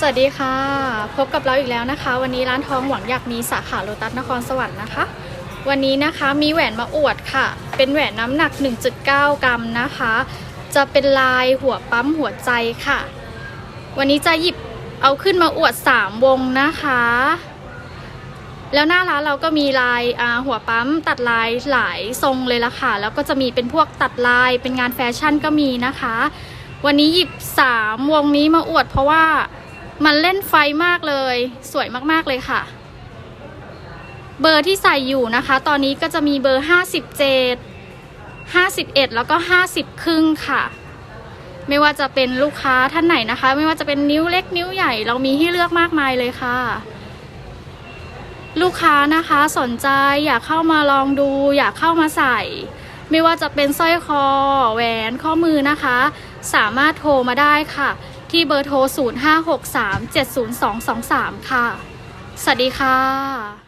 สวัสดีค่ะ พบกับเราอีกแล้วนะคะ วันนี้ร้านทองหวังอยากมีสาขาโลตัสนครสวรรค์นะคะ วันนี้นะคะมีแหวนมาอวดค่ะ เป็นแหวนน้ำหนัก 1.9 กรัมนะคะ จะเป็นลายหัวปั๊มหัวใจค่ะ วันนี้จะหยิบเอาขึ้นมาอวด 3 วงนะคะ แล้วหน้าร้านเราก็มีลายหัวปั๊มตัดลายหลายทรงเลยละค่ะ แล้วก็จะมีเป็นพวกตัดลายเป็นงานแฟชั่นก็มีนะคะ วันนี้หยิบ 3 วงนี้มาอวดเพราะว่า มันเล่นไฟมากเลย สวยมากๆเลยค่ะ เบอร์ที่ใส่อยู่นะคะ ตอนนี้ก็จะมีเบอร์ 57 51 แล้วก็ 50 ครึ่งค่ะ ไม่ว่าจะเป็นลูกค้าท่านไหนนะคะ ไม่ว่าจะเป็นนิ้วเล็กนิ้วใหญ่เรามีให้เลือกมากมายเลยค่ะ ลูกค้านะคะสนใจอยากเข้ามาลองดู อยากเข้ามาใส่ ไม่ว่าจะเป็นสร้อยคอแหวนข้อมือนะคะ สามารถโทรมาได้ค่ะ ที่เบอร์โทร 0563702223 ค่ะ สวัสดีค่ะ